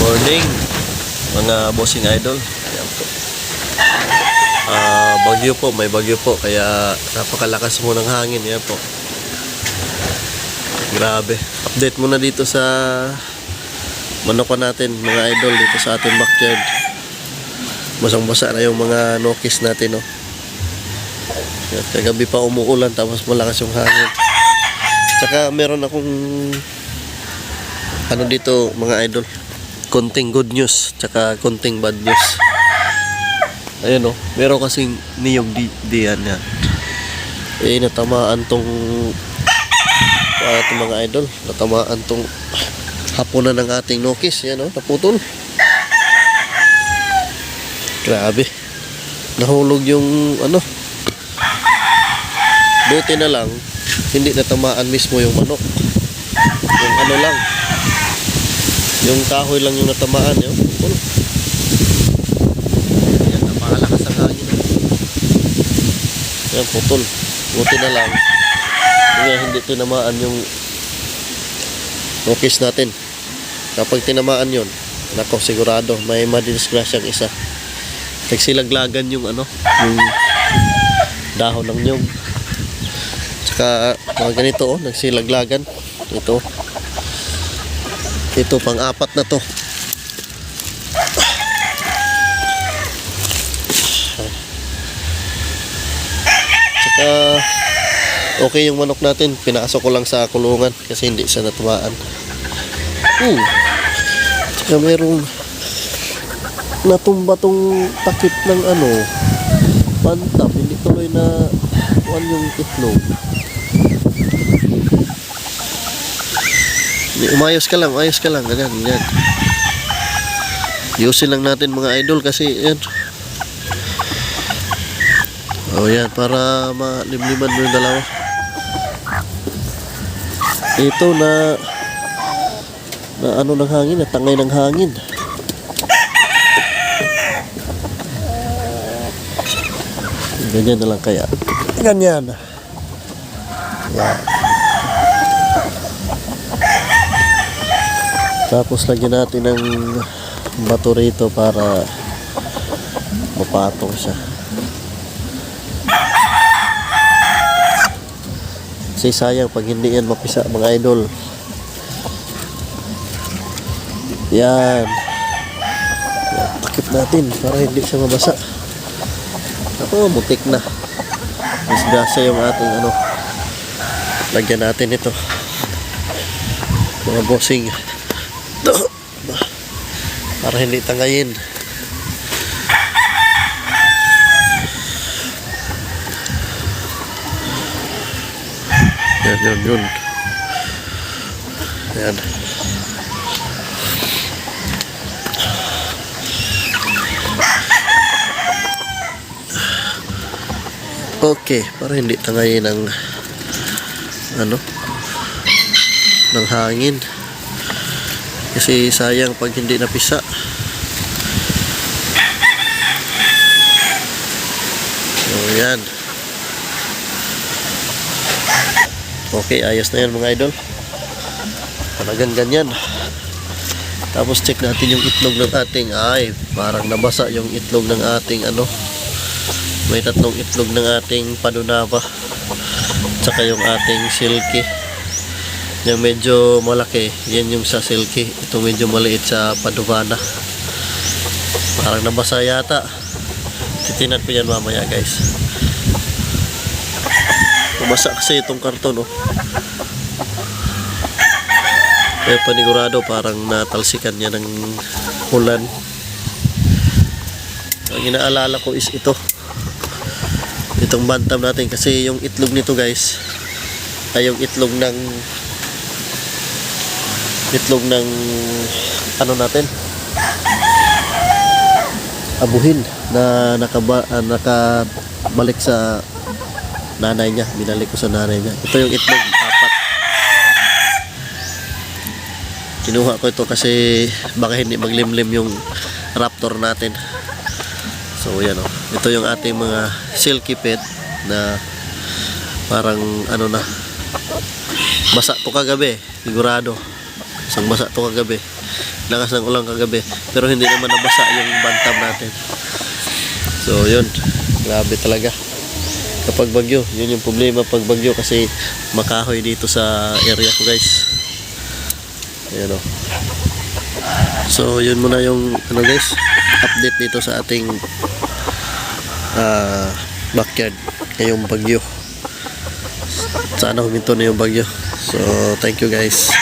Morning, mga bossing idol. Ayan po. Ah, bagyo po, may bagyo po, kaya napakalakas mo ng hangin. Ayan po. Grabe. Update muna dito sa manokan natin, mga idol, dito sa ating backyard. Basang-basa na yung mga nokis natin, no. Ayan, kagabi pa umuulan, tapos malakas yung hangin. Tsaka meron akong ano dito, mga idol, konting good news tsaka konting bad news. Ayun oh, meron kasing niyog di diyan yan. Eh natamaan tong uh, mga idol, natamaan tong hapunan ng ating nokis, yan oh, naputol. Grabe. Nahulog yung ano. Buti na lang hindi natamaan mismo yung manok. Yung ano lang, yung kahoy lang yung natamaan yun. Putol. Yan, napakalakas ang hangin. Yan, putol. Buti na lang. Kaya hindi tinamaan yung nokis natin. Kapag tinamaan yon nako sigurado may madidisgrasyang isa. Nagsilaglagan yung ano, yung dahon ng nyog. Tsaka mga ganito oh, nagsilaglagan. Ito. Ito pang apat na to. Tsaka okay yung manok natin. Pinasok ko lang sa kulungan kasi hindi siya natumaan. Hmm. Tsaka merong natumba tong takip ng ano pantab. Hindi tuloy na kuan yung itlog. Umayos ka lang, umayos ka lang. Ganyan, ganyan. Yusin lang natin mga idol kasi yan. Oh yan, para malimliman mo yung dalawa. Ito na na ano ng hangin, natangay ng hangin. Ganyan na lang kaya. Ganyan. Yan. Tapos lagyan natin ng bato rito para mapatong siya. Kasi sayang pag hindi yan mapisa mga idol. Yan. Yan. Takip natin para hindi siya mabasa. Ako, butik na. Disgrasya yung ating ano. Lagyan natin ito. Mga bossing. Para hindi tangayin. Yan, yun, yun. Yan. Okay, para hindi tangayin ng ano ng hangin. Kasi sayang pag hindi napisa. So, yan. Okay, ayos na yan mga idol. Talagang ganyan. Tapos check natin yung itlog ng ating ay parang nabasa yung itlog ng ating ano may tatlong itlog ng ating padunaba tsaka yung ating silky. Yung medyo malaki yan yung sa silky. Ito medyo maliit sa padubana. Parang nabasa yata. Titinan ko yan mamaya guys. Bumasa kasi itong karton oh. kaya panigurado parang natalsikan niya ng ulan. Ang inaalala ko is ito itong bantam natin kasi yung itlog nito guys ay yung itlog ng itlog ng ano natin? Abuhin na nakaba, ah, nakabalik sa nanay niya. Binalik ko sa nanay niya. Ito yung itlog apat. Kinuha ko ito kasi baka hindi maglimlim yung raptor natin So yan o. Ito yung ating mga silky pet na parang ano na basa to kagabi sigurado. Isang basa to kagabi. Lakas ng ulang kagabi pero hindi naman nabasa yung bantam natin. So yun. Grabe talaga. Kapag bagyo yun yung problema pag bagyo kasi makahoy dito sa area ko guys. Ayan o so yun muna yung ano guys update dito sa ating ah, backyard ngayong bagyo. Sana huminto na yung bagyo. So thank you guys